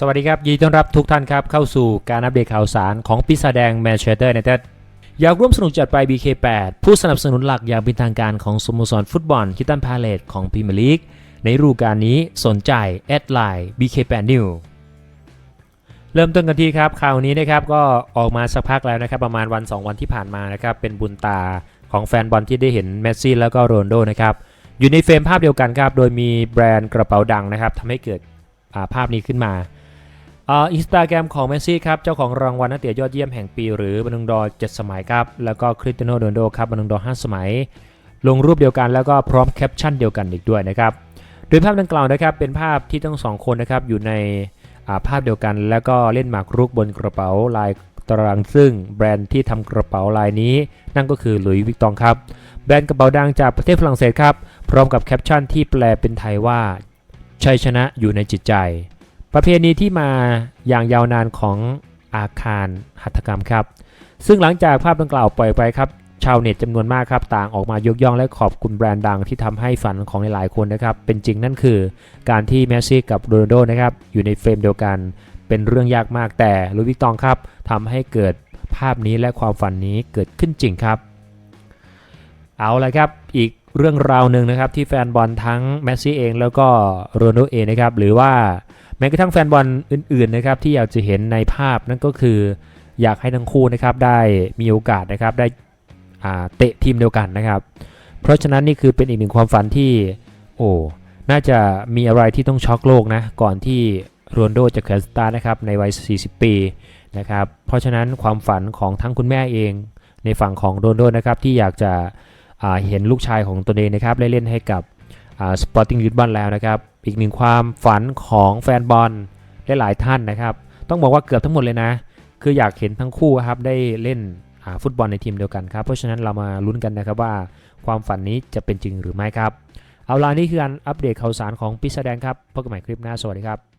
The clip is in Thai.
สวัสดีครับ ยินดีต้อนรับทุกท่านครับ เข้าสู่การอัปเดตข่าวสารของปีศาจแดงแมนเชสเตอร์ยูไนเต็ดอยากร่วมสนุกจัดไป BK8 ผู้สนับสนุนหลักอย่างเป็นทางการของสโมสรฟุตบอลคิตันพาเลตของพรีเมียร์ลีกในฤดูกาลนี้สนใจ แอดไลน์ BK8 New เริ่มต้นกันที่ครับข่าวนี้นะครับก็ออกมาสักพักแล้วนะครับ ประมาณวัน 2 วันที่ผ่านมานะครับเป็นบุญตาของแฟนบอลที่ได้เห็นเมสซี่แล้วก็โรนโดนะครับอยู่ในเฟรมภาพเดียวกันครับโดยมีแบรนด์กระเป๋าดังนะครับทำให้เกิดภาพนี้ขึ้นมา อินสตาแกรมของเมสซี่ครับ เจ้าของรางวัลนักเตะยอดเยี่ยมแห่งปี หรือบอลลูนดอร์7สมัยครับ แล้วก็คริสเตียโนโรนโดครับบอลลูนดอร์5สมัย ลงรูปเดียวกันแล้วก็พร้อมแคปชั่นเดียวกันอีกด้วยนะครับ โดยภาพดังกล่าวนะครับเป็นภาพที่ทั้งสองคนนะครับอยู่ในาภาพเดียวกัน แล้วก็เล่นหมากรุกบนกระเป๋าลายตารางซึ่งแบรนด์ที่ทำกระเป๋าลายนี้ นั่นก็คือหลุยส์วิกตองครับ แบรนด์กระเป๋าดังจากประเทศฝรั่งเศสครับ พร้อมกับแคปชั่นที่แปลเป็นไทยว่าชัยชนะอยู่ในจิตใจ ประเพณีที่มาอย่างยาวนานของอาคารหัตถกรรมครับ ซึ่งหลังจากภาพดังกล่าวปล่อยไปครับชาวเน็ตจำนวนมากครับต่างออกมายกย่องและขอบคุณแบรนด์ดังที่ทำให้ฝันของหลายๆคนนะครับ เป็นจริงนั่นคือการที่เมสซี่กับโรนัลโดนะครับอยู่ในเฟรมเดียวกัน เป็นเรื่องยากมากแต่ลุยวิกตองครับทำให้เกิดภาพนี้และความฝันนี้เกิดขึ้นจริงครับ เอาละครับอีกเรื่องราวหนึ่งนะครับที่แฟนบอลทั้งเมสซี่เองแล้วก็โรนัลโดเองนะครับหรือว่า แม้กระทั่งแฟนบอลอื่นๆนะครับที่อยากจะเห็นในภาพนั่นก็คือ อยากให้ทั้งคู่นะครับได้มีโอกาสนะครับได้เตะทีมเดียวกันนะครับ เพราะฉะนั้นนี่คือเป็นอีกหนึ่งความฝันที่โอ้น่าจะมีอะไรที่ต้องช็อกโลกนะก่อนที่โรนโดจะเขินสตาร์นะครับในวัย 40 ปีนะครับเพราะฉะนั้นความฝันของทั้งคุณแม่เอง ในฝั่งของโรนโดนะครับที่อยากจะเห็นลูกชายของตนเองนะครับได้เล่นให้กับสปอร์ติ้งลิสบอนแล้วนะครับ อีกหนึ่งความฝันของแฟนบอลหลายท่านนะครับ ต้องบอกว่าเกือบทั้งหมดเลยนะ คืออยากเห็นทั้งคู่ครับได้เล่นฟุตบอลในทีมเดียวกันครับ เพราะฉะนั้นเรามาลุ้นกันนะครับว่าความฝันนี้จะเป็นจริงหรือไม่ครับ เอาล่ะนี่คือการอัปเดตข่าวสารของปิศแดงครับพบกันใหม่คลิปหน้าสวัสดีครับ